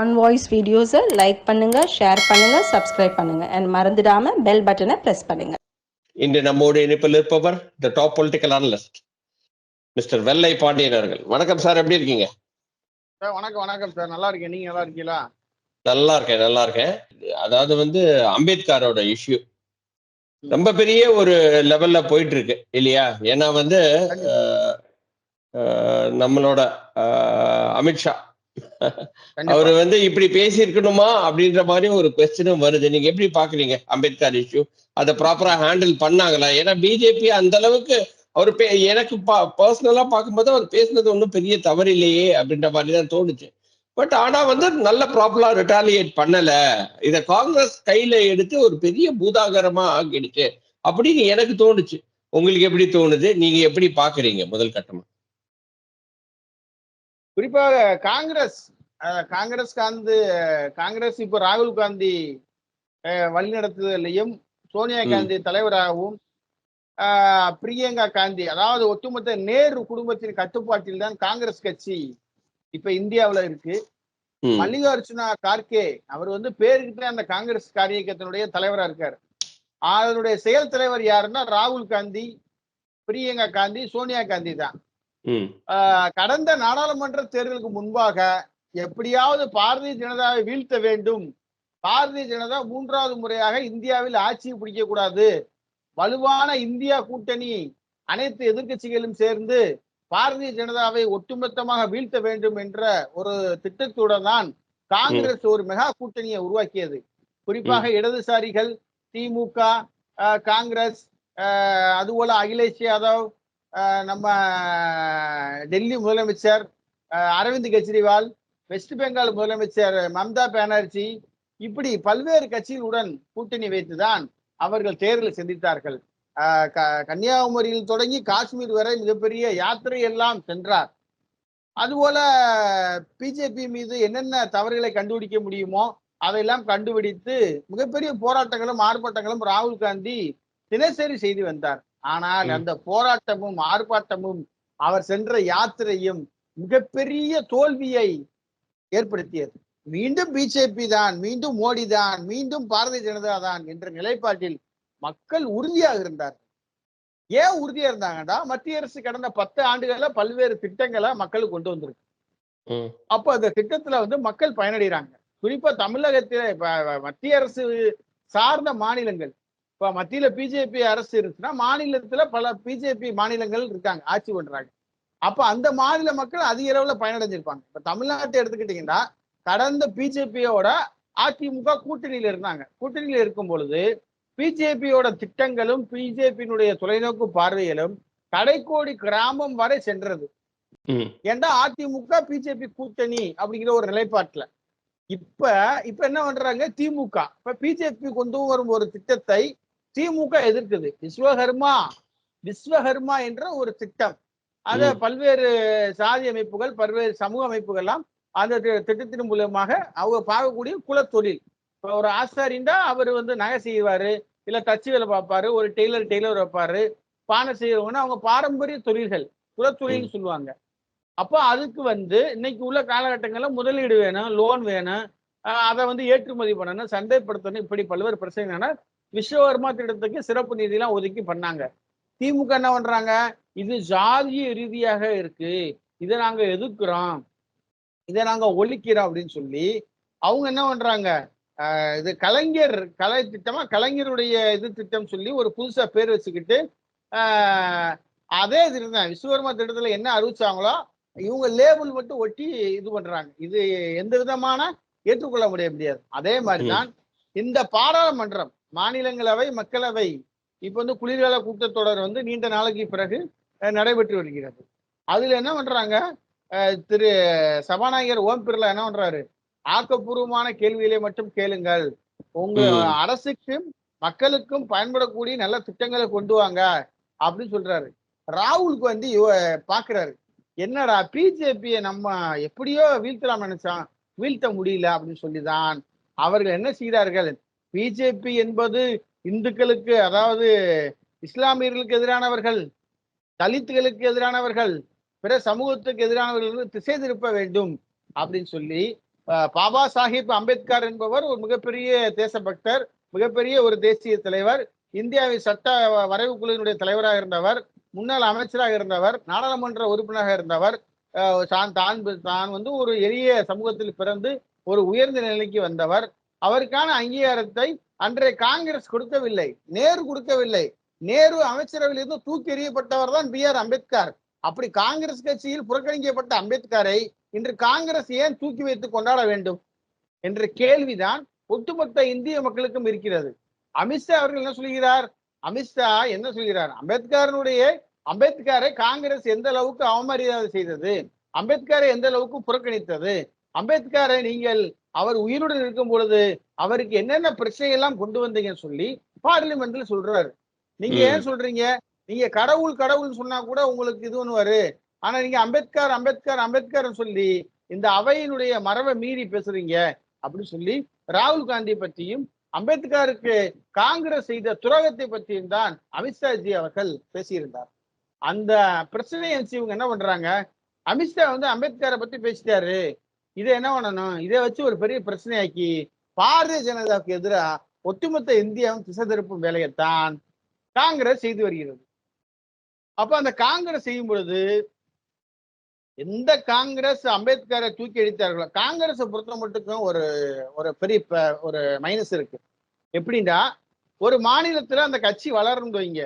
On voice வீடியோஸை like பண்ணுங்க share பண்ணுங்க சப்ஸ்கிரைப் பண்ணுங்க. அண்ட் மறந்துடாம பெல் பட்டனை பிரஸ் பண்ணுங்க. இன்று நம்மோடு இணைப்பில் இருப்பவர் the top political analyst mister Vellai Pandian அவர்கள். வணக்கம் சார் எப்படி இருக்கீங்க? சார் வணக்கம் வணக்கம் சார். நல்லா இருக்கேன். நீங்க நல்லா இருக்கீங்களா? நல்லா இருக்கேன் நல்லா இருக்கேன். அதாவது வந்து அம்பேத்கரோட இஷ்யூ ரொம்ப பெரிய ஒரு லெவல்ல போயிட்டு இருக்கு இல்லையா? ஏன்னா வந்து நம்மளோட அமித்ஷா. அவர் வந்து இப்படி பேசி இருக்கணுமா அப்படின்ற மாதிரி ஒரு கொஸ்டினும் வருது. நீங்க எப்படி பாக்குறீங்க அம்பேத்கர் இஷ்யூ அதை ப்ராப்பரா ஹேண்டில் பண்ணாங்களா? ஏன்னா பிஜேபி அந்த அளவுக்கு அவர் பே- எனக்கு பர்சனலா பார்க்கும்போது அவர் பேசுனது ஒன்றும் பெரிய தவறு இல்லையே அப்படின்ற மாதிரி தான் தோணுச்சு. பட் ஆனா வந்து நல்ல ப்ராப்பரா ரிட்டாலியேட் பண்ணல. இத காங்கிரஸ் கையில எடுத்து ஒரு பெரிய பூதாகரமா ஆக்கிடுச்சு அப்படின்னு எனக்கு தோணுச்சு. உங்களுக்கு எப்படி தோணுது? நீங்க எப்படி பாக்குறீங்க முதல் கட்டமா? குறிப்பாக காங்கிரஸ் காங்கிரஸ் காந்து காங்கிரஸ் இப்போ ராகுல் காந்தி வழிநடத்துதலையும் சோனியா. காந்தி தலைவராகவும் பிரியங்கா காந்தி அதாவது ஒட்டுமொத்த நேரு குடும்பத்தின் கட்டுப்பாட்டில் தான் காங்கிரஸ் கட்சி இப்ப இந்தியாவுல இருக்கு. மல்லிகார்ஜுனா கார்கே அவர் வந்து பேருக்கிட்ட அந்த காங்கிரஸ் காரியக்கத்தினுடைய தலைவரா இருக்காரு. அதனுடைய செயல் தலைவர் யாருன்னா ராகுல் காந்தி பிரியங்கா காந்தி சோனியா காந்தி தான். கடந்த நாடாளுமன்ற தேர்தலுக்கு முன்பாக எப்படியாவது பாரதிய ஜனதாவை வீழ்த்த வேண்டும். பாரதிய ஜனதா மூன்றாவது முறையாக இந்தியாவில் ஆட்சியை பிடிக்க கூடாது வலுவான இந்தியா கூட்டணி அனைத்து எதிர்க்கட்சிகளும் சேர்ந்து பாரதிய ஜனதாவை ஒட்டுமொத்தமாக வீழ்த்த வேண்டும் என்ற ஒரு திட்டத்துடன் தான் காங்கிரஸ் ஒரு மெகா கூட்டணியை உருவாக்கியது. குறிப்பாக இடதுசாரிகள் திமுக காங்கிரஸ் அதுபோல அகிலேஷ் யாதவ் நம்ம டெல்லி முதலமைச்சர் அரவிந்த் கெஜ்ரிவால் வெஸ்ட் பெங்கால் முதலமைச்சர் மம்தா பானர்ஜி இப்படி பல்வேறு கட்சிகளுடன் கூட்டணி வைத்துதான் அவர்கள் தேர்தல் சந்தித்தார்கள். கன்னியாகுமரியில் தொடங்கி காஷ்மீர் வரை மிகப்பெரிய யாத்திரை எல்லாம் சென்றார். அதுபோல பிஜேபி மீது என்னென்ன தவறுகளை கண்டுபிடிக்க முடியுமோ அதையெல்லாம் கண்டுபிடித்து மிகப்பெரிய போராட்டங்களும் ஆர்ப்பாட்டங்களும் ராகுல் காந்தி தினசரி செய்து வந்தார். ஆனால். அந்த போராட்டமும் ஆர்ப்பாட்டமும் அவர் சென்ற யாத்திரையும் மிகப்பெரிய தோல்வியை ஏற்படுத்தியது. மீண்டும் பிஜேபி தான் மீண்டும் மோடி தான் மீண்டும் பாரதிய ஜனதா தான் என்ற நிலைப்பாட்டில் மக்கள் உறுதியாக இருந்தார் ஏன் உறுதியா இருந்தாங்கன்னா மத்திய அரசு கடந்த பத்து ஆண்டுகள்ல பல்வேறு திட்டங்களை மக்களுக்கு கொண்டு வந்திருக்கு. அப்போ அந்த திட்டத்துல வந்து மக்கள் பயனடைகிறாங்க குறிப்பா தமிழகத்தில இப்ப மத்திய அரசு சார்ந்த மாநிலங்கள். இப்ப மத்தியில பிஜேபி அரசு இருக்குன்னா மாநிலத்துல பல பிஜேபி மாநிலங்கள் இருக்காங்க ஆட்சி பண்றாங்க. அப்ப அந்த மாநில மக்கள் அதிக அளவுல பயனடைஞ்சிருப்பாங்க. இப்ப தமிழ்நாட்டை எடுத்துக்கிட்டீங்கன்னா கடந்த பிஜேபியோட அதிமுக கூட்டணியில இருந்தாங்க. கூட்டணியில இருக்கும் பொழுது பிஜேபியோட திட்டங்களும் பிஜேபியினுடைய தொலைநோக்கு பார்வைகளும் கடைக்கோடி கிராமம் வரை சென்றது. ம், ஏன்டா அதிமுக பிஜேபி கூட்டணி அப்படிங்கிற ஒரு நிலைப்பாட்டுல. இப்ப இப்ப என்ன பண்றாங்க? திமுக. இப்ப பிஜேபி கொண்டு வரும் ஒரு திட்டத்தை திமுக எதிர்க்குது. விஸ்வகர்மா விஸ்வகர்மா என்ற ஒரு திட்டம். அத. பல்வேறு சாதி அமைப்புகள் பல்வேறு சமூக அமைப்புகள்லாம் அந்த திட்டத்தின் மூலமாக அவங்க பார்க்கக்கூடிய குலத்தொழில் இப்ப ஒரு ஆசாரின்னா அவர் வந்து நகை செய்வாரு இல்ல தச்சு வேலை பார்ப்பாரு ஒரு டெய்லர் டெய்லர் வைப்பாரு பானை செய்யறவங்கன்னா அவங்க பாரம்பரிய தொழில்கள் குலத்தொழில்னு சொல்லுவாங்க. அப்போ அதுக்கு வந்து இன்னைக்கு உள்ள காலகட்டங்கள்ல முதலீடு வேணும் லோன் வேணும் அதை வந்து ஏற்றுமதி பண்ணணும் சந்தைப்படுத்தணும் இப்படி பல்வேறு பிரச்சனைகள் விஸ்வகர்மா திட்டத்துக்கு சிறப்பு நிதியெல்லாம் ஒதுக்கி பண்ணாங்க. திமுக என்ன பண்றாங்க? இது ஜாதிய ரீதியாக இருக்கு. இதை நாங்க எதிர்க்கிறோம். இதை நாங்க ஒழிக்கிறோம் அப்படின்னு சொல்லி அவங்க என்ன பண்றாங்க? இது கலைஞர் கலை திட்டமா கலைஞருடைய இது திட்டம் சொல்லி ஒரு புதுசா பேர் வச்சுக்கிட்டு அதே திட்டம் தான் விஸ்வகர்மா திட்டத்துல என்ன அறிவிச்சாங்களோ இவங்க லேபிள் மட்டும் ஒட்டி இது பண்றாங்க. இது எந்த விதமான ஏற்றுக்கொள்ள முடிய முடியாது. அதே மாதிரிதான் இந்த பாராளுமன்றம் மாநிலங்களவை மக்களவை இப்ப வந்து குளிர்கால கூட்டத்தொடர் வந்து நீண்ட நாளைக்கு பிறகு நடைபெற்று வருகிறது. அதுல என்ன பண்றாங்க அஹ், திரு சபாநாயகர் ஓம் பிர்லா என்ன பண்றாரு? ஆக்கப்பூர்வமான கேள்விகளை மட்டும் கேளுங்கள். உங்க. அரசுக்கும் மக்களுக்கும் பயன்படக்கூடிய நல்ல திட்டங்களை கொண்டு வாங்க அப்படின்னு சொல்றாரு. ராகுலுக்கு வந்து இவ- பாக்குறாரு. என்னடா பிஜேபியை நம்ம எப்படியோ வீழ்த்தலாம் நினைச்சான். வீழ்த்த முடியல அப்படின்னு சொல்லிதான். அவர்கள் என்ன செய்கிறார்கள் பிஜேபி என்பது இந்துக்களுக்கு அதாவது இஸ்லாமியர்களுக்கு எதிரானவர்கள் தலித்துகளுக்கு எதிரானவர்கள் பிற சமூகத்துக்கு எதிரானவர்கள் திசை திருப்ப வேண்டும் அப்படின்னு சொல்லி பாபா சாஹிப் அம்பேத்கர் என்பவர் ஒரு மிகப்பெரிய தேசபக்தர் மிகப்பெரிய ஒரு தேசிய தலைவர் இந்தியாவின் சட்ட வரைவு குழுவினுடைய தலைவராக இருந்தவர் முன்னாள் அமைச்சராக இருந்தவர் நாடாளுமன்ற உறுப்பினராக இருந்தவர் தான் தான் தான் வந்து ஒரு எளிய சமூகத்தில் பிறந்து ஒரு உயர்ந்த நிலைக்கு வந்தவர். அவருக்கான அங்கீகாரத்தை அன்றைய காங்கிரஸ் கொடுக்கவில்லை நேரு கொடுக்கவில்லை. நேரு அமைச்சரவையில் இருந்து தூக்கி எறியப்பட்டவர் தான் பி ஆர் அம்பேத்கர். அப்படி காங்கிரஸ் கட்சியில் புறக்கணிக்கப்பட்ட அம்பேத்கரை இன்று காங்கிரஸ் ஏன் தூக்கி வைத்து கொண்டாட வேண்டும்? என்ற கேள்விதான் ஒட்டுமொத்த இந்திய மக்களுக்கும் இருக்கிறது. அமித்ஷா அவர்கள் என்ன சொல்கிறார்? அமித்ஷா என்ன சொல்கிறார்? அம்பேத்கரனுடைய அம்பேத்கரை காங்கிரஸ் எந்த அளவுக்கு அவமரியாதை செய்தது? அம்பேத்கரை எந்த அளவுக்கு புறக்கணித்தது? அம்பேத்கரை நீங்கள் அவர் உயிருடன் இருக்கும் பொழுது அவருக்கு என்னென்ன பிரச்சனை எல்லாம் கொண்டு வந்தீங்கன்னு சொல்லி பார்லிமெண்ட்ல சொல்றாரு. நீங்க. ஏன் சொல்றீங்க? நீங்க கடவுள் கடவுள் சொன்னா கூட உங்களுக்கு இது ஒண்ணுவாரு. ஆனா நீங்க அம்பேத்கர் அம்பேத்கர் அம்பேத்கர் சொல்லி இந்த அவையினுடைய மரபை மீறி பேசுறீங்க அப்படின்னு சொல்லி ராகுல் காந்தி பற்றியும் அம்பேத்கருக்கு காங்கிரஸ் செய்த துரோகத்தை பற்றியும் தான் அமித்ஷாஜி அவர்கள் பேசியிருந்தார். அந்த பிரச்சனையை இவங்க என்ன பண்றாங்க? அமித்ஷா வந்து அம்பேத்கரை பத்தி பேசிட்டாரு. இதை என்ன பண்ணணும்? இதை வச்சு ஒரு பெரிய பிரச்சனையாக்கி பாரதிய ஜனதாவுக்கு எதிராக ஒட்டுமொத்த இந்தியாவும் திசை திருப்பும் வேலையைத்தான் காங்கிரஸ் செய்து வருகிறது. அப்ப அந்த காங்கிரஸ் செய்யும் பொழுது எந்த காங்கிரஸ் அம்பேத்கரை தூக்கி அடித்தார்களோ காங்கிரஸை பொறுத்த மட்டுக்கும் ஒரு ஒரு பெரிய ஒரு மைனஸ் இருக்கு. எப்படின்னா ஒரு மாநிலத்துல அந்த கட்சி வளரணும் வைங்க.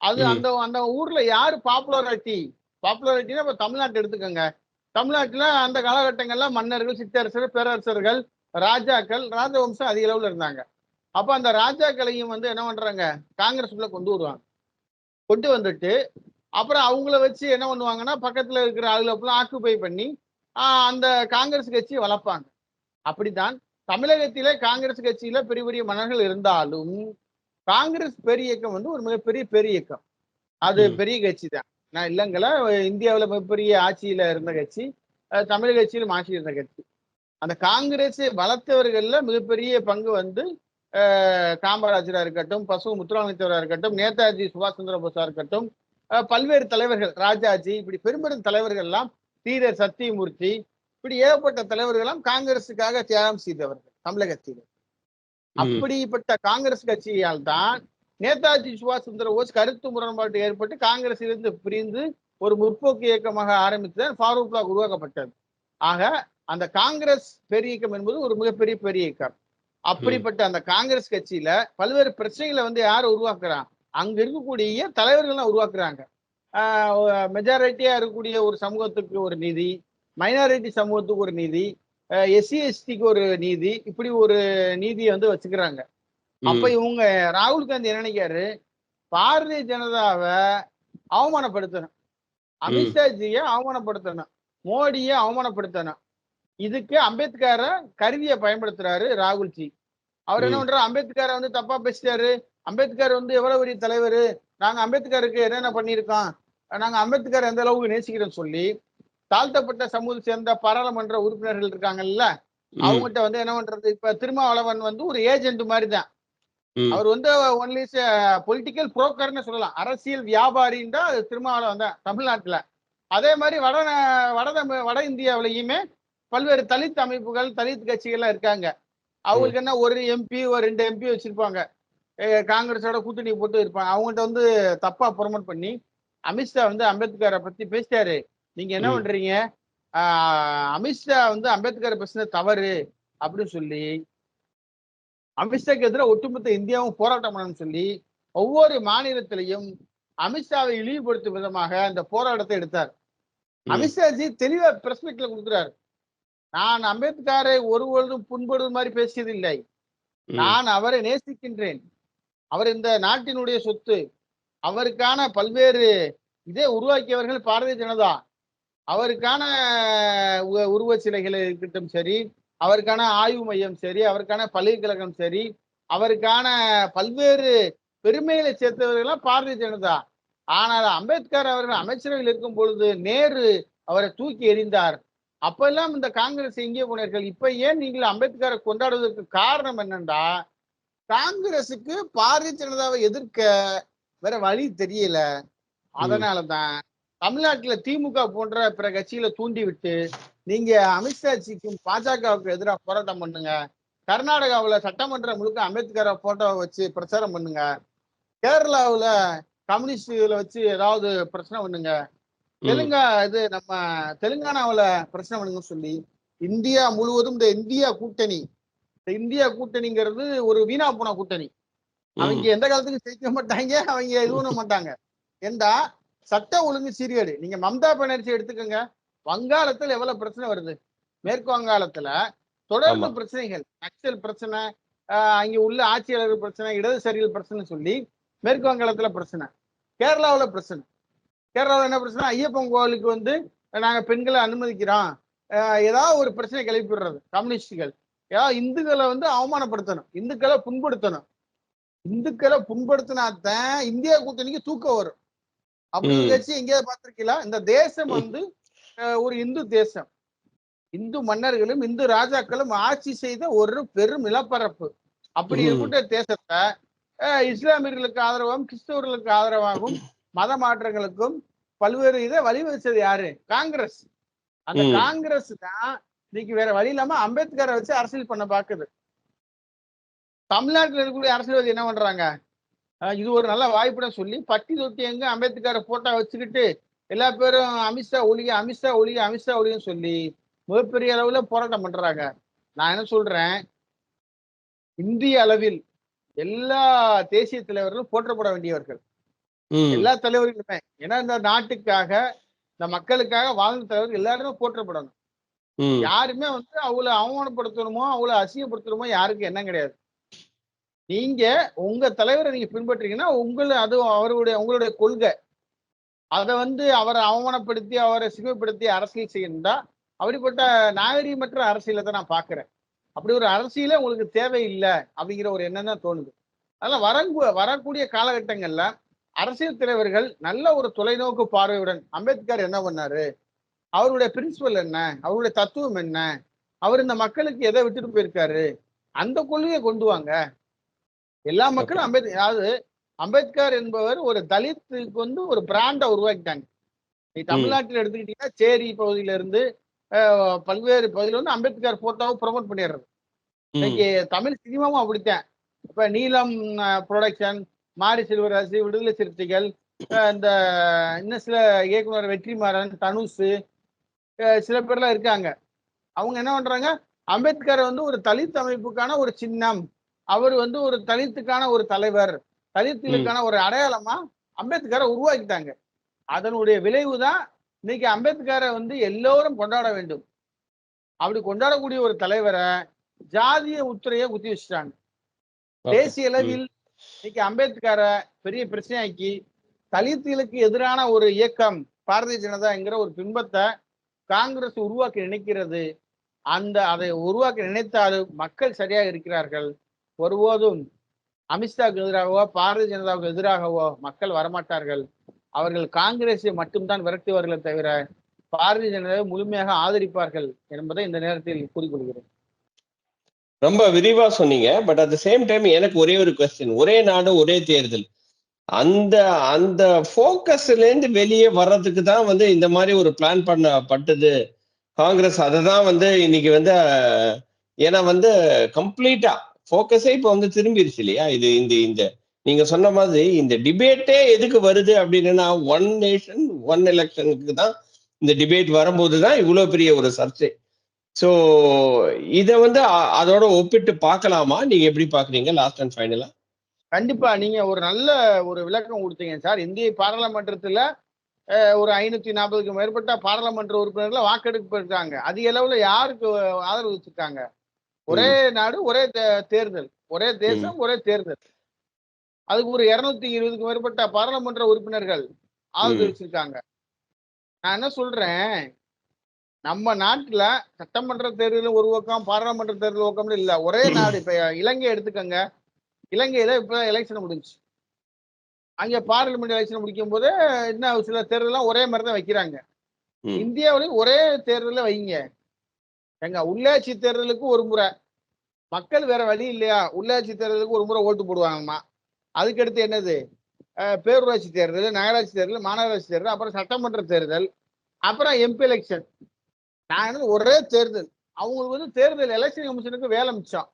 அது. அந்த அந்த ஊர்ல யாரு பாப்புலாரிட்டி பாப்புலாரிட்டினா இப்ப தமிழ்நாட்டு எடுத்துக்கோங்க. தமிழ்நாட்டுல அந்த காலகட்டங்கள்ல மன்னர்கள் சிற்றரசர் பேரரசர்கள் ராஜாக்கள் ராஜவம்சம் அதிக அளவுல இருந்தாங்க. அப்ப அந்த ராஜாக்களையும் வந்து என்ன பண்றாங்க? காங்கிரஸ்குள்ள கொண்டு வருவாங்க. கொண்டு வந்துட்டு அப்புறம் அவங்கள வச்சு என்ன பண்ணுவாங்கன்னா பக்கத்துல இருக்கிற ஆளுகளை ஆக்குபை பண்ணி அந்த காங்கிரஸ் கட்சியை வளர்ப்பாங்க. அப்படித்தான் தமிழகத்திலே காங்கிரஸ் கட்சியில பெரிய பெரிய மன்னர்கள் இருந்தாலும் காங்கிரஸ் பெரியக்கம் வந்து ஒரு மிகப்பெரிய பெரியக்கம். அது ம். பெரிய கட்சி தான் நான் இல்லைங்கள? இந்தியாவுல மிகப்பெரிய ஆட்சியில இருந்த கட்சி அஹ் தமிழ் கட்சியிலும் ஆட்சி இருந்த கட்சி. அந்த காங்கிரஸ் வளர்த்தவர்கள்ல மிகப்பெரிய பங்கு வந்து அஹ் காமராஜரா இருக்கட்டும் பசு முத்துராமலிங்கத்தவரா இருக்கட்டும் நேதாஜி சுபாஷ் சந்திர போஸா இருக்கட்டும் பல்வேறு தலைவர்கள் ராஜாஜி இப்படி பெரும்பெரும் தலைவர்கள் எல்லாம் தீரர் சத்தியமூர்த்தி இப்படி ஏகப்பட்ட தலைவர்கள் எல்லாம் காங்கிரஸுக்காக தியாகம் செய்தவர்கள் தமிழகத்தில். அப்படிப்பட்ட காங்கிரஸ் கட்சியால் தான் நேதாஜி சுபாஷ் சந்திர போஸ் கருத்து முரண்பாடு ஏற்பட்டு காங்கிரஸிலிருந்து பிரிந்து ஒரு முற்போக்கு இயக்கமாக ஆரம்பித்துதான் ஃபாரூக் பிளாக் உருவாக்கப்பட்டது. ஆக அந்த காங்கிரஸ் பெரியக்கம் என்பது ஒரு மிகப்பெரிய பெரிய இயக்கம். அப்படிப்பட்ட அந்த காங்கிரஸ் கட்சியில பல்வேறு பிரச்சனைகளை வந்து யார் உருவாக்குறாங்க? அங்க இருக்கக்கூடிய தலைவர்கள் உருவாக்குறாங்க. மெஜாரிட்டியா இருக்கக்கூடிய ஒரு சமூகத்துக்கு ஒரு நீதி மைனாரிட்டி சமூகத்துக்கு ஒரு நீதி எஸ்சி எஸ்டிக்கு ஒரு நீதி இப்படி ஒரு நீதியை வந்து வச்சுக்கிறாங்க. அப்ப இவங்க ராகுல் காந்தி என்ன நினைக்காரு பாரதிய ஜனதாவை அவமானப்படுத்தணும். அமித்ஷாஜிய அவமானப்படுத்தணும். மோடியை அவமானப்படுத்தணும். இதுக்கு அம்பேத்கரை கருவியை பயன்படுத்துறாரு ராகுல்ஜி. அவர் என்ன. பண்றாரு? அம்பேத்கரை வந்து தப்பா பேசிட்டாரு. அம்பேத்கர் வந்து எவ்வளவு பெரிய தலைவர்? நாங்க அம்பேத்கருக்கு என்னென்ன பண்ணியிருக்கோம்? நாங்க அம்பேத்கர் எந்த அளவுக்கு நேசிக்கிறோம் சொல்லி தாழ்த்தப்பட்ட சமூகத்தை சேர்ந்த பாராளுமன்ற உறுப்பினர்கள் இருக்காங்கல்ல அவங்ககிட்ட வந்து என்ன பண்றது? இப்ப திருமாவளவன் வந்து ஒரு ஏஜென்ட் மாதிரி தான். அவர் வந்து ஒன்லி பொலிட்டிக்கல் புரோக்கர்னு சொல்லலாம். அரசியல் வியாபாரின்னு தான் அது திருமாவளவன் தான் தமிழ்நாட்டுல. அதே மாதிரி வட வட வட இந்தியாவிலையுமே பல்வேறு தலித் அமைப்புகள் தலித் கட்சிகள்லாம் இருக்காங்க. அவங்களுக்கு என்ன ஒரு எம்பி ஒரு ரெண்டு எம்பி வச்சிருப்பாங்க. காங்கிரஸோட கூட்டணி போட்டு இருப்பாங்க. அவங்ககிட்ட வந்து தப்பா ப்ரொமோட் பண்ணி அமித்ஷா வந்து அம்பேத்கரை பத்தி பேசிட்டாரு. நீங்க என்ன. பண்றீங்க? அமித்ஷா வந்து அம்பேத்கரை பேசினது தவறு அப்படின்னு சொல்லி அமித்ஷாக்கு எதிராக ஒட்டுமொத்த இந்தியாவும் போராட்டம் பண்ணணும்னு சொல்லி ஒவ்வொரு மாநிலத்திலையும் அமித்ஷாவை இழிவுபடுத்தும் விதமாக இந்த போராட்டத்தை எடுத்தார். அமித்ஷாஜி தெளிவா பிரஸ் மீட்ல கொடுக்குறாரு. நான் அம்பேத்கரை ஒருவரும் புண்படுவது மாதிரி பேசியதில்லை. நான் அவரை நேசிக்கின்றேன். அவர் இந்த நாட்டினுடைய சொத்து. அவருக்கான பல்வேறு இதே உருவாக்கியவர்கள் பாரதிய ஜனதா. அவருக்கான உ- உருவச் சிலைகள் இருக்கட்டும் சரி அவருக்கான ஆய்வு மையம் சரி அவருக்கான பல்கலைக்கழகம் சரி அவருக்கான பல்வேறு பெருமைகளை சேர்த்தவர்கள் பாரதிய ஜனதா. ஆனால் அம்பேத்கர் அவர்கள் அமைச்சரவையில் இருக்கும் பொழுது நேரு அவரை தூக்கி எறிந்தார். அப்பெல்லாம் இந்த காங்கிரஸ் எங்கே போனார்கள் இப்ப ஏன் நீங்கள் அம்பேத்கரை கொண்டாடுவதற்கு காரணம் என்னண்டா காங்கிரசுக்கு பாரதிய ஜனதாவை எதிர்க்க வேற வழி தெரியல. அதனாலதான் தமிழ்நாட்டுல திமுக போன்ற பிற கட்சிகளை தூண்டி விட்டு நீங்க அமித்ஷாஜிக்கும் பாஜகவுக்கு எதிராக போராட்டம் பண்ணுங்க. கர்நாடகாவுல சட்டமன்ற முழுக்க அம்பேத்கரை போட்டோவை வச்சு பிரச்சாரம் பண்ணுங்க. கேரளாவுல கம்யூனிஸ்டுகளை வச்சு ஏதாவது பிரச்சனை பண்ணுங்க. தெலுங்கா இது நம்ம தெலுங்கானாவுல பிரச்சனை பண்ணுங்கன்னு சொல்லி இந்தியா முழுவதும் இந்த இந்தியா கூட்டணி. இந்த இந்தியா கூட்டணிங்கிறது ஒரு வீணா போன கூட்டணி. அவங்க எந்த காலத்துக்கும் ஜெயிக்க மாட்டாங்க. அவங்க இது பண்ண மாட்டாங்க. ஏண்டா சட்ட ஒழுங்கு சீரியடு நீங்க மம்தா பானர்ஜி எடுத்துக்கோங்க. வங்காளத்துல எவ்வளவு பிரச்சனை வருது? மேற்கு வங்காளத்துல தொடர்ந்து. பிரச்சனைகள். நக்சல் பிரச்சனை அங்க உள்ள ஆட்சியாளர்கள் பிரச்சனை இடதுசாரிகள் பிரச்சனை சொல்லி மேற்கு வங்காளத்துல பிரச்சனை. கேரளாவுல பிரச்சனை. கேரளாவுல என்ன பிரச்சனை? ஐயப்பன் கோவிலுக்கு வந்து நாங்க பெண்களை அனுமதிக்கிறோம். ஏதாவது ஒரு பிரச்சனை கிளப்பி விடுறது கம்யூனிஸ்டுகள். ஏதாவது இந்துக்களை வந்து அவமானப்படுத்தணும். இந்துக்களை புண்படுத்தணும். இந்துக்களை புண்படுத்தினாதான் இந்தியா கூட்டணிக்கு தூக்கம் வரும். அப்படி எங்கேயாவது பார்த்திருக்கீங்களா? இந்த தேசம் வந்து ஒரு இந்து தேசம். இந்து மன்னர்களும் இந்து ராஜாக்களும் ஆட்சி செய்த ஒரு பெரும் நிலப்பரப்பு. அப்படி. இருக்கின்ற தேசத்தை இஸ்லாமியர்களுக்கு ஆதரவாகவும் கிறிஸ்தவர்களுக்கு ஆதரவாகவும் மத மாற்றங்களுக்கும் பல்வேறு இதை வழிவகுச்சது யாரு? காங்கிரஸ். அந்த. காங்கிரஸ் தான் இன்னைக்கு வேற வழி இல்லாம அம்பேத்கரை வச்சு அரசியல் பண்ண பாக்குது. தமிழ்நாட்டில் இருக்கக்கூடிய அரசியல்வாதி என்ன பண்றாங்க? இது ஒரு நல்ல வாய்ப்புன்னு சொல்லி பட்டி தொட்டி எங்க அம்பேத்கரை போட்டோ வச்சுக்கிட்டு எல்லா பேரும் அமித்ஷா ஒழிக அமித்ஷா ஒழிக அமித்ஷா ஒழிகன்னு சொல்லி மிகப்பெரிய அளவுல போராட்டம் பண்றாங்க. நான் என்ன சொல்றேன்? இந்திய அளவில் எல்லா தேசிய தலைவர்களும் போற்றப்பட வேண்டியவர்கள். எல்லா தலைவர்களுமே. ஏன்னா இந்த நாட்டுக்காக இந்த மக்களுக்காக வாழ்ந்த தலைவர்கள் எல்லாருமே போற்றப்படணும். யாருமே வந்து அவளை அவமானப்படுத்தணுமோ அவளை அசிங்கப்படுத்தணுமோ யாருக்கும் என்ன கிடையாது. நீங்க உங்க தலைவரை நீங்க பின்பற்றீங்கன்னா உங்களை அது அவருடைய உங்களுடைய கொள்கை. அதை வந்து அவரை அவமானப்படுத்தி அவரை சிறுமைப்படுத்தி அரசியல் செய்யணும்டா. அப்படிப்பட்ட நாகரீகமற்ற அரசியலை தான் நான் பார்க்கிறேன். அப்படி ஒரு அரசியலே உங்களுக்கு தேவையில்லை அப்படிங்கிற ஒரு எண்ணம் தான் தோணுது. அதனால வரங்கு வரக்கூடிய காலகட்டங்கள்ல அரசியல் தலைவர்கள் நல்ல ஒரு தொலைநோக்கு பார்வையுடன் அம்பேத்கர் என்ன பண்ணாரு? அவருடைய பிரின்சிபல் என்ன? அவருடைய தத்துவம் என்ன? அவர் இந்த மக்களுக்கு எதை விட்டுட்டு போயிருக்காரு? அந்த கொள்கையை கொண்டு வாங்க. எல்லா மக்களும் அம்பேத்கர் அதாவது அம்பேத்கர் என்பவர் ஒரு தலித்துக்கு வந்து ஒரு பிராண்டை உருவாக்கிட்டாங்க. நீ தமிழ்நாட்டில் எடுத்துக்கிட்டீங்கன்னா சேரி பகுதியில இருந்து அஹ், பல்வேறு பகுதியில வந்து அம்பேத்கர் போட்டோவை ப்ரொமோட் பண்ணிடுறது. இன்னைக்கு தமிழ் சினிமாவும் அப்படித்தான். இப்ப நீலம் ப்ரொடக்ஷன் மாரி செல்வராஜ் விடுதலை சிறுத்தைகள் இந்த இன்னும் சில இயக்குனர் வெற்றிமாறன் தனுஷ் சில பேர்லாம் இருக்காங்க. அவங்க என்ன பண்றாங்க? அம்பேத்கரை வந்து ஒரு தலித் அமைப்புக்கான ஒரு சின்னம். அவர் வந்து ஒரு தலித்துக்கான ஒரு தலைவர். தலித்துகளுக்கான ஒரு அடையாளமா அம்பேத்கரை உருவாக்கிட்டாங்க. அதனுடைய விளைவு தான் இன்னைக்கு அம்பேத்கரை வந்து எல்லோரும் கொண்டாட வேண்டும். அப்படி கொண்டாடக்கூடிய ஒரு தலைவரை ஜாதிய முத்திரையை குத்தி வச்சுட்டாங்க. தேசிய அளவில் இன்னைக்கு அம்பேத்கரை பெரிய பிரச்சனையாக்கி தலித்துகளுக்கு எதிரான ஒரு இயக்கம் பாரதிய ஜனதாங்கிற ஒரு பிம்பத்தை காங்கிரஸ் உருவாக்க நினைக்கிறது. அந்த அதை உருவாக்க நினைத்தாலும் மக்கள் சரியாக இருக்கிறார்கள். ஒருபோதும் அமித்ஷாவுக்கு எதிராகவோ பாரதிய ஜனதாவுக்கு எதிராகவோ மக்கள் வரமாட்டார்கள். அவர்கள் காங்கிரஸை மட்டும்தான் விரட்டுவார்களே தவிர பாரதிய ஜனதாவை முழுமையாக ஆதரிப்பார்கள் என்பதை இந்த நேரத்தில் கூறிக்கொள்கிறேன். ரொம்ப விரிவா சொன்னீங்க. But at the same time எனக்கு ஒரே ஒரு கொஸ்டின் ஒரே நாடு ஒரே தேர்தல். அந்த அந்த ஃபோக்கஸ்ல இருந்து வெளியே வர்றதுக்கு தான் வந்து இந்த மாதிரி ஒரு பிளான் பண்ணப்பட்டது. காங்கிரஸ் அதை தான் வந்து இன்னைக்கு வந்து ஏன்னா வந்து கம்ப்ளீட்டா ஃபோக்கஸே இப்போ வந்து திரும்பிடுச்சு இல்லையா? இது இந்த இந்த நீங்க சொன்ன மாதிரி இந்த டிபேட்டே எதுக்கு வருது அப்படின்னா ஒன் நேஷன் ஒன் எலெக்ஷனுக்கு தான் இந்த டிபேட் வரும்போது தான் இவ்வளோ பெரிய ஒரு சர்ச்சை. ஸோ இதை வந்து அதோட ஒப்பிட்டு பார்க்கலாமா? நீங்க எப்படி பாக்குறீங்க லாஸ்ட் அண்ட் ஃபைனலா கண்டிப்பா. நீங்க ஒரு நல்ல ஒரு விளக்கம் கொடுத்தீங்க சார். இந்திய பாராளுமன்றத்துல ஒரு ஐநூத்தி நாற்பதுக்கு மேற்பட்ட பாராளுமன்ற உறுப்பினர்கள் வாக்கெடுப்பு இருக்காங்க அதிக அளவுல யாருக்கு ஆதரவு வச்சிருக்காங்க? ஒரே நாடு ஒரே தேர்தல். ஒரே தேசம் ஒரே தேர்தல். அதுக்கு ஒரு இருநூத்தி இருபதுக்கு மேற்பட்ட பாராளுமன்ற உறுப்பினர்கள் ஆதரவு நான் என்ன சொல்றேன்? நம்ம நாட்டுல சட்டமன்ற தேர்தல் ஒரு பக்கம் பாராளுமன்ற தேர்தல் ஒரு பக்கம்னு இல்ல. ஒரே நாடு. இப்ப இலங்கை எடுத்துக்கங்க. இலங்கையில இப்ப எலெக்ஷன் முடிஞ்சுச்சு. அங்க பார்லிமெண்ட் எலெக்ஷன் முடிக்கும் போது இன்னும் சில தேர்தலாம் ஒரே மாதிரி தான் வைக்கிறாங்க. இந்தியாவிலையும் ஒரே தேர்தல வைங்க. எங்க உள்ளாட்சி தேர்தலுக்கு ஒரு முறை. மக்கள் வேற வழி இல்லையா? உள்ளாட்சி தேர்தலுக்கு ஒரு முறை ஓட்டு போடுவாங்கம்மா. அதுக்கடுத்து என்னது? பேரூராட்சி தேர்தல் நகராட்சி தேர்தல் மாநகராட்சி தேர்தல் அப்புறம் சட்டமன்ற தேர்தல் அப்புறம் எம்பி எலெக்ஷன் நான் ஒரே தேர்தல். அவங்களுக்கு வந்து தேர்தல் எலெக்ஷன் கமிஷனுக்கு வேலை மிச்சம்.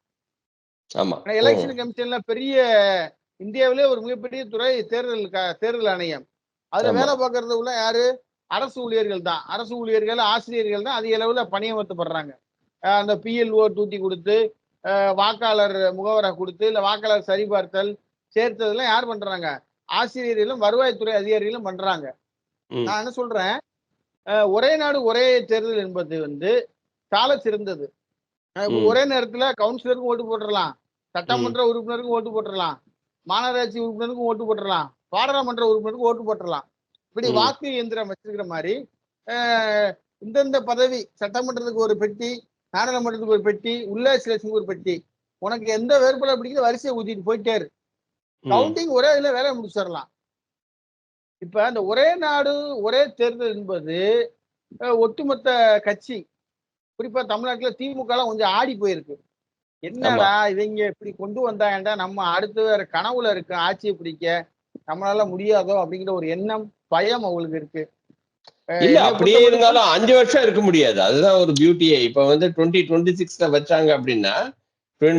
எலெக்ஷன் கமிஷன்ல பெரிய இந்தியாவிலே ஒரு மிகப்பெரிய துறை தேர்தல் தேர்தல் ஆணையம். அதுல. வேலை பார்க்கறது உள்ள யாரு? அரசு ஊழியர்கள் தான். அரசு ஊழியர்கள் ஆசிரியர்கள் தான் அதிக அளவுல பணியமர்த்தப்படுறாங்க. அந்த பிஎல்ஓ டூட்டி கொடுத்து வாக்காளர் முகவரை கொடுத்து இல்ல வாக்காளர் சரிபார்த்தல் சேர்த்ததெல்லாம் யார் பண்றாங்க? ஆசிரியர்களும் வருவாய்த்துறை அதிகாரிகளும் பண்றாங்க. நான் என்ன சொல்றேன்? ஒரே நாடு ஒரே தேர்தல் என்பது வந்து சால சிறந்தது. ஒரே நேரத்துல கவுன்சிலருக்கும் ஓட்டு போட்டுடலாம் சட்டமன்ற உறுப்பினருக்கும் ஓட்டு போட்டுடலாம் மாநகராட்சி உறுப்பினருக்கும் ஓட்டு போட்டுடலாம் பாராளுமன்ற உறுப்பினருக்கும் ஓட்டு போட்டுடலாம் இப்படி. வாக்கு இயந்திரம் வச்சிருக்கிற மாதிரி இந்தந்த பதவி சட்டமன்றத்துக்கு ஒரு பெட்டி நாடாளுமன்றத்துக்கு ஒரு பெட்டி உள்ளாட்சி லட்சுமிக்கு ஒரு பெட்டி. உனக்கு எந்த வேறுபாடு பிடிக்குது வரிசையை ஊத்திட்டு போயிட்டே இரு. கவுண்டிங் ஒரே இதுல வேலையை முடிச்சிடலாம் இப்ப அந்த ஒரே நாடு ஒரே தேர்தல் என்பது ஒட்டுமொத்த கட்சி குறிப்பா தமிழ்நாட்டுல திமுக எல்லாம் கொஞ்சம் ஆடி போயிருக்கு. என்னடா இவங்க இப்படி கொண்டு வந்தாங்கடா நம்ம அடுத்து வேற கனவுல இருக்கு ஆட்சியை பிடிக்க நம்மளால முடியாதோ அப்படிங்கிற ஒரு எண்ணம் பயம் அவங்களுக்கு இருக்கு. இல்ல அப்படியே இருந்தாலும் அஞ்சு வருஷம் இருக்க முடியாது. அதுதான் ஒரு பியூட்டியே இப்ப வந்து டுவெண்ட்டி டுவெண்ட்டி சிக்ஸ்ல வச்சாங்க அப்படின்னா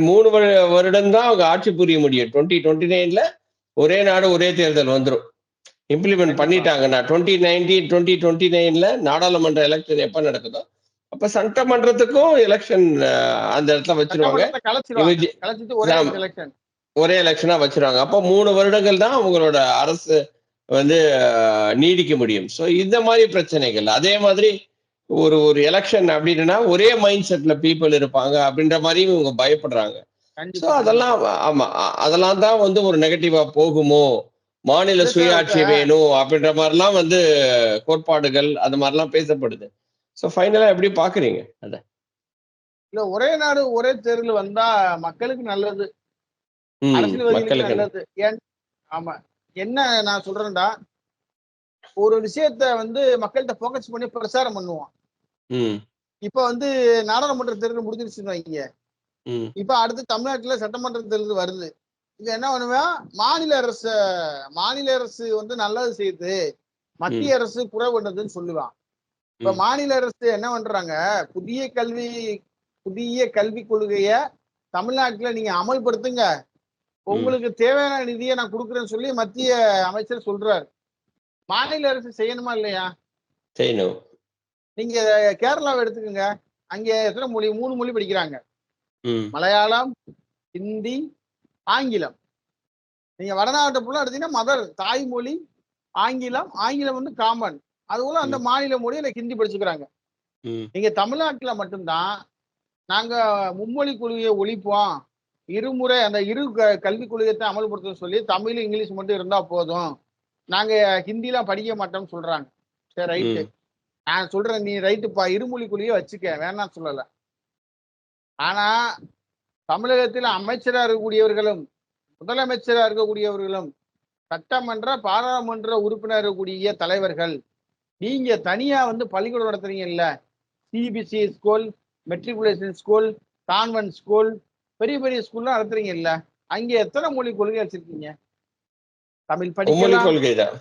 மூணு வருடம் தான் அவங்க ஆட்சி புரிய முடியும். டுவெண்ட்டி டுவெண்ட்டி நைன்ல ஒரே நாடு ஒரே தேர்தல் வந்துரும். இம்ப்ளிமெண்ட். பண்ணிட்டாங்கன்னா டுவெண்ட்டி நைன்டீன் டுவெண்ட்டி டுவெண்ட்டி நைன்ல நாடாளுமன்ற எலெக்ஷன் எப்ப நடக்குதோ அப்ப சட்டமன்றத்துக்கும் எலெக்ஷன் அந்த இடத்துல வச்சிருவாங்க. ஒரே. எலெக்ஷன் வச்சிருவாங்க. அப்போ மூணு வருடங்கள் தான் அவங்களோட அரசு வந்து நீடிக்க முடியும். ஸோ இந்த மாதிரி பிரச்சனைகள். அதே மாதிரி ஒரு ஒரு எலெக்ஷன் அப்படின்னா ஒரே மைண்ட் செட்ல பீப்புள் இருப்பாங்க அப்படின்ற மாதிரியும் இவங்க பயப்படுறாங்க. ஸோ அதெல்லாம் ஆமா அதெல்லாம் தான் வந்து ஒரு நெகட்டிவா போகுமோ? மாநில சுயாட்சி வேணும் அப்படின்ற மாதிரிலாம் வந்து கோட்பாடுகள் அது மாதிரிலாம் பேசப்படுது. ஸோ ஃபைனலா எப்படி பாக்குறீங்க? அத. இல்ல ஒரே நாடு ஒரே தேர்தல் வந்தா மக்களுக்கு நல்லது. அரசியல்வாதிகளுக்கு நல்லது. ஏன்? ஆமா. என்ன நான் சொல்றேன்டா? ஒரு விஷயத்த வந்து மக்கள்கிட்ட ஃபோக்கஸ் பண்ணி பிரச்சாரம் பண்ணுவோம். ம். இப்ப வந்து நாடாளுமன்ற தேர்தல் முடிஞ்சிருச்சுன்னு இப்ப அடுத்து தமிழ்நாட்டுல சட்டமன்ற தேர்தல் வருது. இது என்ன பண்ணுவேன் மாநில அரச மாநில அரசு வந்து நல்லது செய்யுது. மத்திய அரசு குறை பண்ணுதுன்னு சொல்லுவான். இப்ப. மாநில அரசு என்ன பண்றாங்க? புதிய கல்வி புதிய கல்விக் கொள்கைய தமிழ்நாட்டுல நீங்க அமல்படுத்துங்க. உங்களுக்கு தேவையான நிதியை நான் கொடுக்குறேன்னு சொல்லி மத்திய அமைச்சர் சொல்றாரு. மாநில அரசு செய்யணுமா இல்லையா? செய்யணும். நீங்க கேரளாவை எடுத்துக்கோங்க. அங்க எத்தனை மொழி? மூணு மொழி படிக்கிறாங்க. மலையாளம் ஹிந்தி ஆங்கிலம். நீங்க வடநாட்டை ஃபுல்லா எடுத்தீங்கன்னா மதர் தாய்மொழி ஆங்கிலம். ஆங்கிலம் வந்து காமன் அதுபோல அந்த மாநில மொழியில ஹிந்தி படிச்சுக்கிறாங்க. நீங்க தமிழ்நாட்டுல மட்டும்தான் நாங்க மும்மொழி கொள்கையை ஒழிப்போம். இருமுறை அந்த இரு க- கல்விக் கொள்கையத்தை அமல்படுத்த சொல்லி தமிழ் இங்கிலீஷ் மட்டும் இருந்தா போதும். நாங்க ஹிந்திலாம் படிக்க மாட்டோம்னு சொல்றாங்க. சரி ரைட்டு. நான் சொல்றேன் நீ ரைட்டுப்பா இருமொழி கொள்கையை வச்சுக்க வேணாம் சொல்லல. ஆனா தமிழகத்தில் அமைச்சரா இருக்கக்கூடியவர்களும் முதலமைச்சரா இருக்கக்கூடியவர்களும் சட்டமன்ற பாராளுமன்ற உறுப்பினர் இருக்கக்கூடிய தலைவர்கள் நீங்க தனியா வந்து பள்ளிக்கூடம் நடத்துறீங்கல்ல. CBSE school matriculation school convent school பெரிய பெரிய ஸ்கூல்லாம் நடத்துறீங்கல்ல அங்க எத்தனை மொழி கொள்கை வச்சிருக்கீங்க? தமிழ் படிக்கலாம். கொள்கை தான்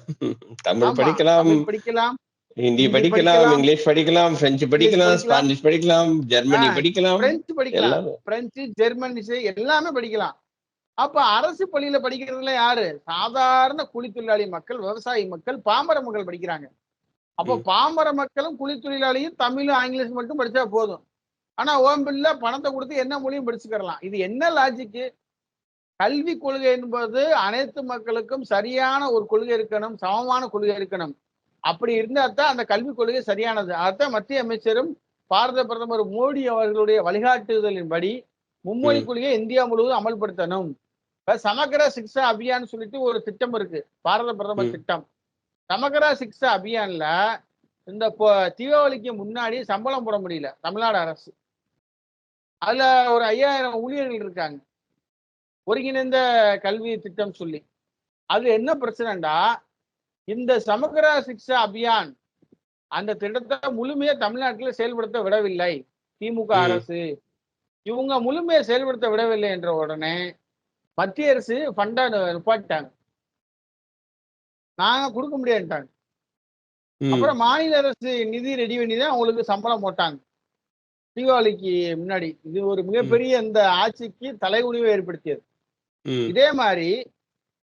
தமிழ் படிக்கலாம் படிக்கலாம் ஹிந்தி படிக்கலாம் இங்கிலீஷ் படிக்கலாம் பிரெஞ்சு படிக்கலாம். ஸ்பானிஷ் படிக்கலாம் ஜெர்மனி படிக்கலாம் பிரெஞ்சு படிக்கலாம். பிரெஞ்சு ஜெர்மனிஸ் எல்லாமே படிக்கலாம். அப்ப அரசு பள்ளியில படிக்கிறதுல யாரு? சாதாரண கூலி தொழிலாளி மக்கள் விவசாயி மக்கள் பாமர மக்கள் படிக்கிறாங்க. அப்போ. பாமர மக்களும் கூலி தொழிலாளியும் தமிழ் ஆங்கிலீஷ் மட்டும் படிச்சா போதும். ஆனா ஓம் பில்ல பணத்தை கொடுத்து என்ன மொழியும் படிச்சுக்கிறலாம்? இது என்ன லாஜிக்கு கல்வி கொள்கை என்பது அனைத்து மக்களுக்கும் சரியான ஒரு கொள்கை இருக்கணும் சமமான கொள்கை இருக்கணும். அப்படி இருந்தா தான் அந்த கல்விக் கொள்கை சரியானது. அதான் மத்திய அமைச்சரும் பாரத பிரதமர் மோடி அவர்களுடைய வழிகாட்டுதலின்படி மும்மொழி. கொள்கையை இந்தியா முழுவதும் அமல்படுத்தணும். சமகர சிக்ஷா அபியான் சொல்லிட்டு ஒரு திட்டம் இருக்கு. பாரத பிரதமர். திட்டம். சமகர சிக்ஷா அபியான்ல இந்த தீபாவளிக்கு முன்னாடி சம்பளம் போட முடியல தமிழ்நாடு அரசு. அதுல ஒரு ஐயாயிரம் ஊழியர்கள் இருக்காங்க. ஒருங்கிணைந்த கல்வி திட்டம் சொல்லி. அது என்ன பிரச்சனைடா இந்த சமகர சிக்ஷா அபியான் அந்த திட்டத்தை முழுமையா தமிழ்நாட்டில் செயல்படுத்த விடவில்லை. திமுக. அரசு. இவங்க முழுமையா செயல்படுத்த விடவில்லை என்ற உடனே மத்திய அரசு ஃபண்டா நிப்பாட்டிட்டாங்க. நாங்க கொடுக்க முடியாதுட்டாங்க அப்புறம் மாநில அரசு நிதி ரெடி பண்ணி தான் அவங்களுக்கு சம்பளம் போட்டாங்க. தீபாவளிக்கு முன்னாடி. இது ஒரு மிகப்பெரிய இந்த ஆட்சிக்கு தலைகுனிவை ஏற்படுத்தியது. இதே மாதிரி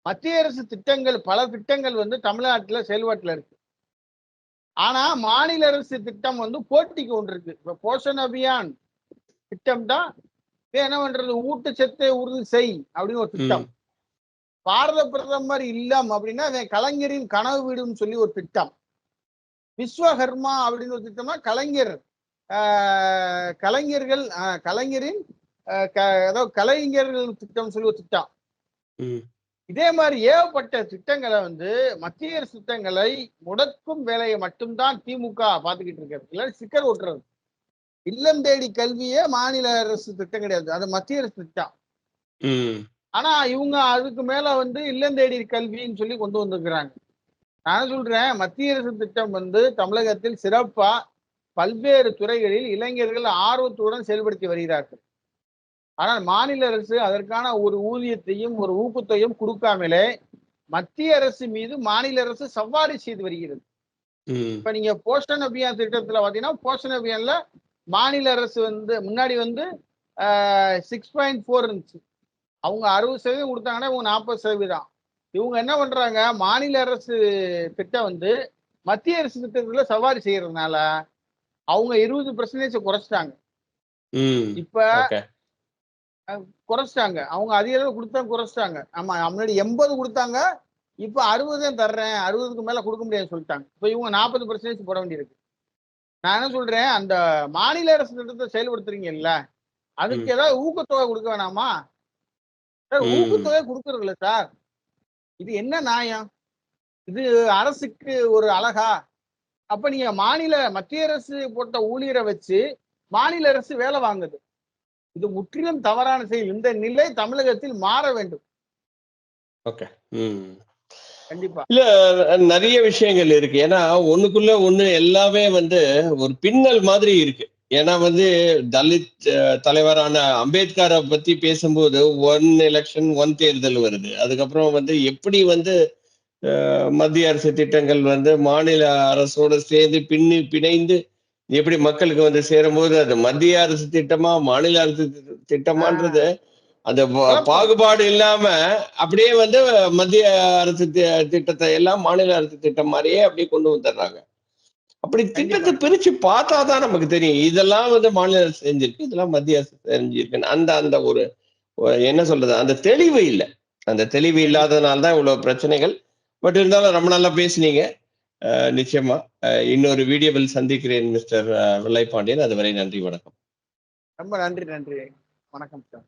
மத்திய அரசு திட்டங்கள் பல திட்டங்கள் வந்து தமிழ்நாட்டுல செயல்பாட்டுல இருக்கு. ஆனா மாநில அரசு திட்டம் வந்து போட்டிக்கு ஒன்று இருக்கு இப்ப போஷன் அபியான் திட்டம் தான் என்ன பண்றது? ஊட்டச்சத்தை உறுதி செய் அப்படின்னு ஒரு திட்டம். பாரத பிரதமர் இல்லம் அப்படின்னா கலைஞரின் கனவு வீடுன்னு சொல்லி ஒரு திட்டம். விஸ்வகர்மா அப்படின்னு ஒரு திட்டம்னா கலைஞர். கலைஞர்கள் கலைஞரின் அதாவது கலைஞர்கள் திட்டம் சொல்லி ஒரு திட்டம். இதே மாதிரி ஏகப்பட்ட திட்டங்களை வந்து மத்திய அரசு திட்டங்களை முடக்கும் வேலையை மட்டும்தான் திமுக பார்த்துக்கிட்டு இருக்கிறது. இல்லை சிக்கல் ஓட்டுறது இல்லம் தேடி கல்வியே மாநில அரசு திட்டம் கிடையாது. அது மத்திய அரசு திட்டம். ஆனா இவங்க அதுக்கு மேல வந்து இல்லம் தேடி கல்வின்னு சொல்லி கொண்டு வந்திருக்கிறாங்க. நான் சொல்றேன் மத்திய அரசு திட்டம் வந்து தமிழகத்தில் சிறப்பா பல்வேறு துறைகளில் இளைஞர்கள் ஆர்வத்துடன் செயல்படுத்தி வருகிறார்கள். ஆனால் மாநில அரசு அதற்கான ஒரு ஊதியத்தையும் ஒரு ஊக்கத்தையும் கொடுக்காமலே மத்திய அரசு மீது மாநில அரசு சவாரி செய்து வருகிறது. இப்ப நீங்க போஷன் அபியான் திட்டத்துல பாத்தீங்கன்னா போஷன் அபியான்ல மாநில அரசு வந்து முன்னாடி வந்து சிக்ஸ் பாயிண்ட் ஃபோர் இருந்துச்சு. அவங்க அறுபது சதவீதம் கொடுத்தாங்கன்னா இவங்க நாற்பது சதவீதம். இவங்க என்ன பண்றாங்க மாநில அரசு திட்டம் வந்து மத்திய அரசு திட்டத்துல சவாரி செய்யறதுனால அவங்க இருபது பர்சன்டேஜ் குறைச்சிட்டாங்க. இப்ப குறைச்சிட்டாங்க. அவங்க அதிக அளவு கொடுத்தா குறைச்சிட்டாங்க. ஆமா முன்னாடி எண்பது கொடுத்தாங்க இப்ப அறுபது தர்றேன். அறுபதுக்கு மேல கொடுக்க முடியாதுன்னு சொல்லிட்டாங்க. இப்ப இவங்க நாற்பது பர்சன்டேஜ் போட வேண்டியிருக்கு. நான் என்ன சொல்றேன் அந்த மாநில அரசு திட்டத்தை செயல்படுத்துறீங்கல்ல அதுக்கு ஏதாவது ஊக்கத்தொகை கொடுக்க வேணாமா? சார். ஊக்கத்தொகை கொடுக்கறதில்ல சார். இது என்ன நியாயம்? இது அரசுக்கு ஒரு அழகா அப்ப நீங்க மாநில மத்திய அரசு போட்ட ஊழியரை வச்சு மாநில அரசு வேலை வாங்குது. இது முற்றிலும் தவறான செயல். இந்த நிலை தமிழகத்தில் மாற வேண்டும். ஓகே. கண்டிப்பா. இல்ல நிறைய விஷயங்கள் இருக்கு. ஏன்னா ஒண்ணுக்குள்ள ஒண்ணு எல்லாமே வந்து ஒரு பின்னல் மாதிரி இருக்கு. ஏன்னா வந்து தலித் தலைவரான அம்பேத்கரை பத்தி பேசும்போது ஒன் எலெக்ஷன் ஒன் தேர்தல் வருது. அதுக்கப்புறம் வந்து எப்படி வந்து மத்திய அரசு திட்டங்கள் வந்து மாநில அரசோட சேர்ந்து பின்னி பிணைந்து எப்படி மக்களுக்கு வந்து சேரும்போது அது மத்திய அரசு திட்டமா மாநில அரசு திட்டமான்றது அந்த பாகுபாடு இல்லாம அப்படியே வந்து மத்திய அரசு திட்டத்தை எல்லாம் மாநில அரசு திட்டம் மாதிரியே அப்படியே கொண்டு வந்துடுறாங்க. அப்படி திட்டத்தை பிரிச்சு பார்த்தாதான் நமக்கு தெரியும். இதெல்லாம் வந்து மாநில அரசு செஞ்சிருக்கு இதெல்லாம் மத்திய அரசு செஞ்சிருக்கு அந்த அந்த ஒரு ஒரு என்ன சொல்றது? அந்த தெளிவு இல்லை. அந்த தெளிவு இல்லாததுனால தான் இவ்வளவு பிரச்சனைகள். பட் இருந்தாலும் ரொம்ப நல்லா பேசுனீங்க. அஹ் நிச்சயமா. இன்னொரு வீடியோவில் சந்திக்கிறேன் மிஸ்டர் வெள்ளைப்பாண்டியன். அதுவரை நன்றி வணக்கம். ரொம்ப நன்றி நன்றி. வணக்கம் சார்